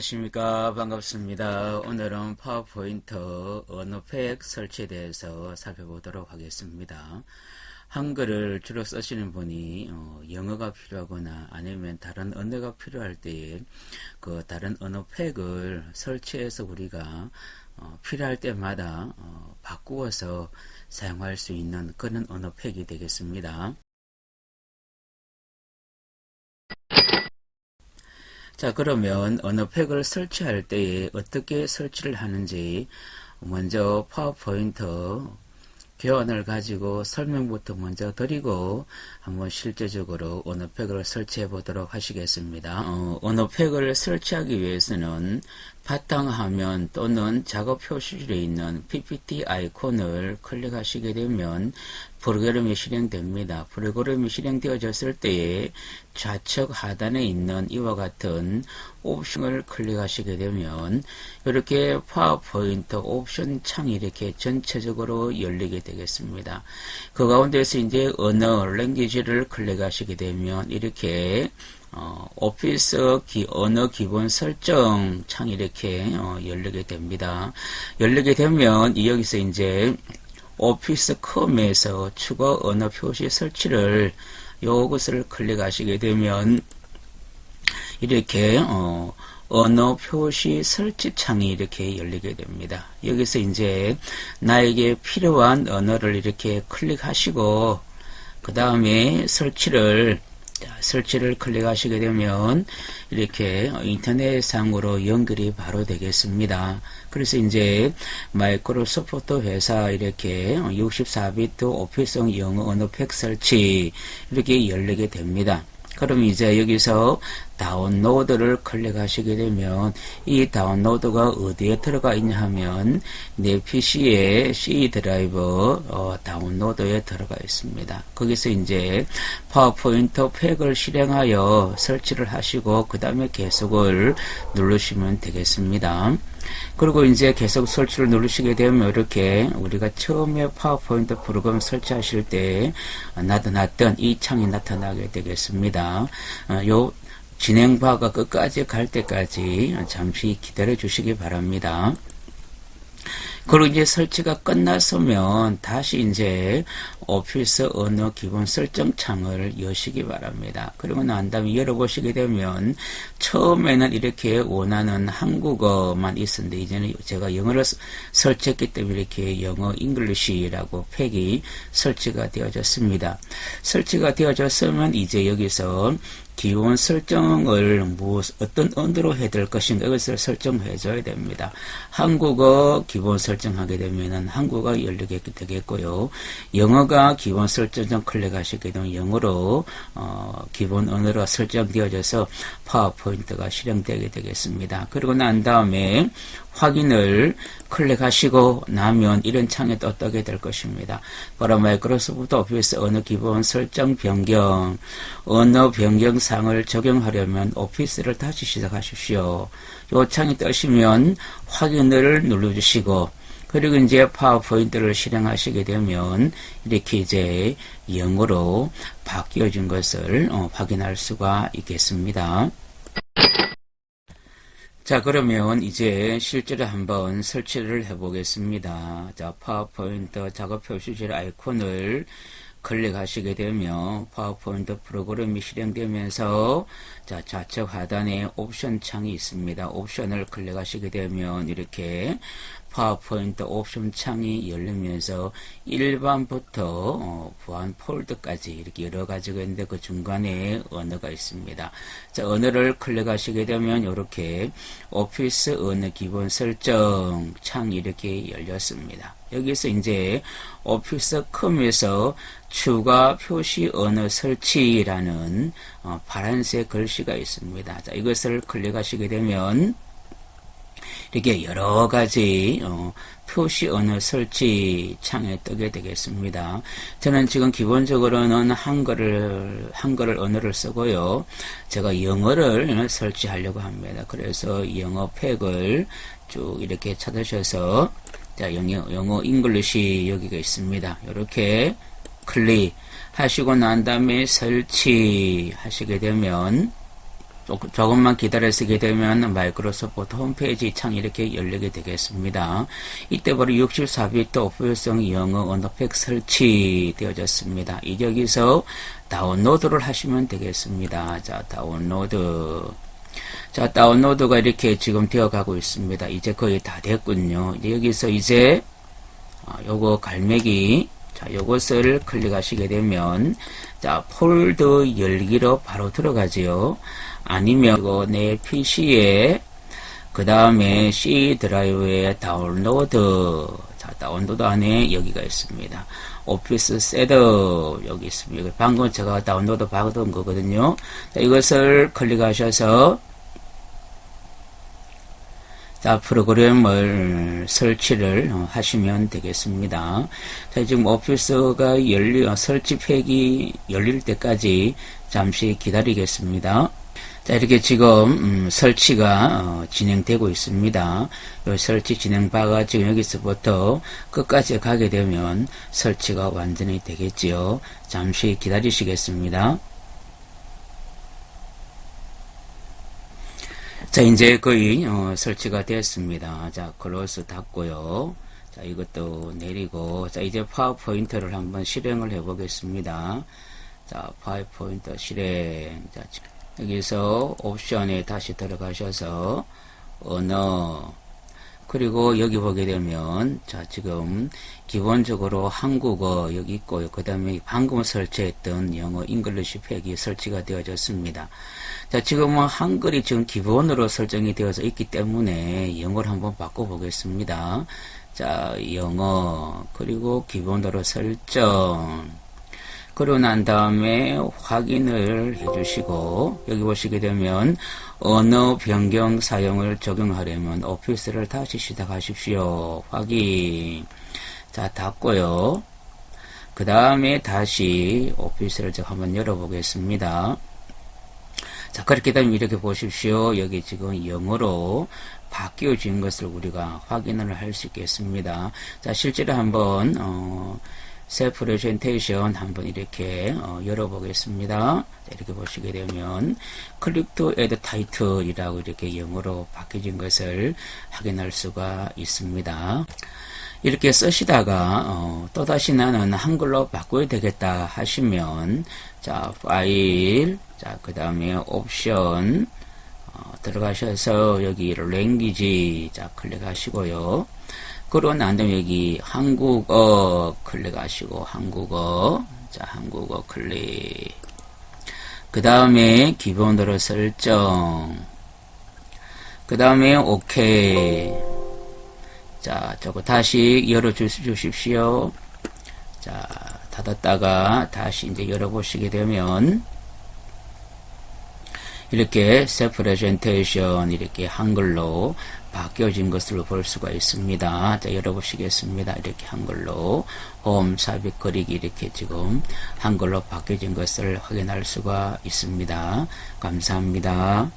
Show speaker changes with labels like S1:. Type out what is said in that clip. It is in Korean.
S1: 안녕하십니까. 반갑습니다. 오늘은 파워포인트 언어팩 설치에 대해서 살펴보도록 하겠습니다. 한글을 주로 쓰시는 분이 어, 영어가 필요하거나 아니면 다른 언어가 필요할 때에 그 다른 언어팩을 설치해서 우리가 어, 필요할 때마다 어, 바꾸어서 사용할 수 있는 그런 언어팩이 되겠습니다 자 그러면 어느 팩을 설치할 때에 어떻게 설치를 하는지 먼저 파워포인트 교환을 가지고 설명부터 먼저 드리고 한번 실제적으로 어느 팩을 설치해 보도록 하시겠습니다. 어, 어느 팩을 설치하기 위해서는 바탕화면 또는 작업 표시줄에 있는 PPT 아이콘을 클릭하시게 되면 프로그램이 실행됩니다. 프로그램이 실행되어졌을 때에 좌측 하단에 있는 이와 같은 옵션을 클릭하시게 되면 이렇게 파워포인트 옵션 창이 이렇게 전체적으로 열리게 되겠습니다. 그 가운데서 이제 언어 랭귀지를 클릭하시게 되면 이렇게 어, 오피스 기, 언어 기본 설정 창이 이렇게 어, 열리게 됩니다. 열리게 되면 여기서 이제 오피스 컴에서 추가 언어 표시 설치를 요것을 클릭하시게 되면 이렇게 어, 언어 표시 설치 창이 이렇게 열리게 됩니다. 여기서 이제 나에게 필요한 언어를 이렇게 클릭하시고 그 다음에 설치를 설치를 클릭하시게 되면 이렇게 인터넷상으로 연결이 바로 되겠습니다. 그래서 이제 마이크로소프트 회사 이렇게 64비트 오피스용 영어 언어 팩 설치 이렇게 열리게 됩니다. 그럼 이제 여기서 다운로드를 클릭하시게 되면 이 다운로드가 어디에 들어가 있냐 하면 내 PC에 C 드라이브 어, 다운로드에 들어가 있습니다. 거기서 이제 파워포인트 팩을 실행하여 설치를 하시고 그 다음에 계속을 누르시면 되겠습니다. 그리고 이제 계속 설치를 누르시게 되면 이렇게 우리가 처음에 파워포인트 프로그램 설치하실 때 나타났던 이 창이 나타나게 되겠습니다. 어, 요 진행바가 끝까지 갈 때까지 잠시 기다려 주시기 바랍니다. 그리고 이제 설치가 끝났으면 다시 이제 오피스 언어 기본 설정 창을 여시기 바랍니다. 그리고 난 다음에 열어보시게 되면 처음에는 이렇게 원하는 한국어만 있었는데 이제는 제가 영어를 설치했기 때문에 이렇게 영어 잉글리시라고 팩이 설치가 되어졌습니다. 설치가 되어졌으면 이제 여기서 기본 설정을 무엇 어떤 언어로 해야 될 것인가 이것을 설정해 줘야 됩니다. 한국어 기본 설정하게 되면은 한국어 열리게 되겠고요. 영어가 기본 설정 클릭하시게 되면 영어로 어, 기본 언어로 설정되어져서 파워포인트가 실행되게 되겠습니다. 그리고 난 다음에 확인을 클릭하시고 나면 이런 창에 떴게 될 것입니다. 바로 마이크로소프트 오피스 언어 기본 설정 변경, 언어 변경 사항을 적용하려면 오피스를 다시 시작하십시오. 요 창이 뜨시면 확인을 눌러주시고 그리고 이제 파워포인트를 실행하시게 되면 이렇게 이제 영어로 바뀌어진 것을 어, 확인할 수가 있겠습니다. 자 그러면 이제 실제로 한번 설치를 해 보겠습니다. 자 파워포인트 작업 표시줄 아이콘을 클릭하시게 되면 파워포인트 프로그램이 실행되면서 자 좌측 하단에 옵션 창이 있습니다. 옵션을 클릭하시게 되면 이렇게 파워포인트 옵션 창이 열리면서 일반부터 어, 보안 폴더까지 이렇게 여러 가지가 있는데 그 중간에 언어가 있습니다. 자, 언어를 클릭하시게 되면 이렇게 오피스 언어 기본 설정 창이 이렇게 열렸습니다. 여기서 이제 오피스 컴에서 추가 표시 언어 설치라는 어, 파란색 글씨가 있습니다. 자, 이것을 클릭하시게 되면 이렇게 여러 가지 어, 표시 언어 설치 창에 뜨게 되겠습니다. 저는 지금 기본적으로는 한글을 한글을 언어를 쓰고요. 제가 영어를 설치하려고 합니다. 그래서 영어 팩을 쭉 이렇게 찾으셔서 자, 영어 영어 잉글리시 여기가 있습니다. 이렇게 클릭 하시고 난 다음에 설치 하시게 되면 또 조금만 기다려쓰게 되면 마이크로소프트 홈페이지 창이 이렇게 열리게 되겠습니다. 이때 바로 64비트 오프요성 영어 언어팩 설치되어졌습니다. 이제 여기서 다운로드를 하시면 되겠습니다. 자, 다운로드. 자, 다운로드가 이렇게 지금 되어 가고 있습니다. 이제 거의 다 됐군요. 여기서 이제, 아, 요거 갈매기, 자, 요것을 클릭하시게 되면, 자, 폴더 열기로 바로 들어가지요. 아니면, 이거 내 PC에, 그 다음에 C 드라이브에 다운로드, 자, 다운로드 안에 여기가 있습니다. 오피스 셋업 여기 있습니다. 방금 제가 다운로드 받은 거거든요. 자, 이것을 클릭하셔서 자, 프로그램을 설치를 하시면 되겠습니다. 자, 지금 오피스가 열리, 설치 팩이 열릴 때까지 잠시 기다리겠습니다. 자, 이렇게 지금, 음, 설치가, 어, 진행되고 있습니다. 요 설치 진행 바가 지금 여기서부터 끝까지 가게 되면 설치가 완전히 되겠지요. 잠시 기다리시겠습니다. 자, 이제 거의 어, 설치가 됐습니다. 자, 클로스 닫고요. 자, 이것도 내리고, 자, 이제 파워포인트를 한번 실행을 해 보겠습니다. 자, 파워포인트 실행. 자, 여기서 옵션에 다시 들어가셔서 언어 그리고 여기 보게 되면 자 지금 기본적으로 한국어 여기 있고요. 그 다음에 방금 설치했던 영어 잉글리시 팩이 설치가 되어졌습니다. 자 지금은 한글이 지금 기본으로 설정이 되어서 있기 때문에 영어를 한번 바꿔보겠습니다. 자 영어 그리고 기본으로 설정 그러고 난 다음에 확인을 해주시고 여기 보시게 되면 언어 변경 사용을 적용하려면 오피스를 다시 시작하십시오. 확인. 자, 닫고요. 그 다음에 다시 오피스를 제가 한번 열어보겠습니다. 자, 그렇게 되면 이렇게 보십시오. 여기 지금 영어로 바뀌어진 것을 우리가 확인을 할 수 있겠습니다. 자, 실제로 한번, 어, 새 프레젠테이션 한번 이렇게 어, 열어보겠습니다. 이렇게 보시게 되면 클릭 투 애드 타이틀이라고 이렇게 영어로 바뀌어진 것을 확인할 수가 있습니다. 이렇게 쓰시다가 어, 또다시 나는 한글로 바꿔야 되겠다 하시면 자 파일 자그 다음에 옵션 어, 들어가셔서 여기 랭귀지 자 클릭하시고요. 그러고 난 다음에 여기 한국어 클릭하시고 한국어 자 한국어 클릭. 그 다음에 기본으로 설정. 그 다음에 오케이 자 저거 다시 열어 주십시오. 자 닫았다가 다시 이제 열어보시게 되면 이렇게 새 프레젠테이션 이렇게 한글로 바뀌어진 것을 볼 수가 있습니다. 자, 열어보시겠습니다. 이렇게 한글로 홈 삽입 그리기 이렇게 지금 한글로 바뀌어진 것을 확인할 수가 있습니다. 감사합니다.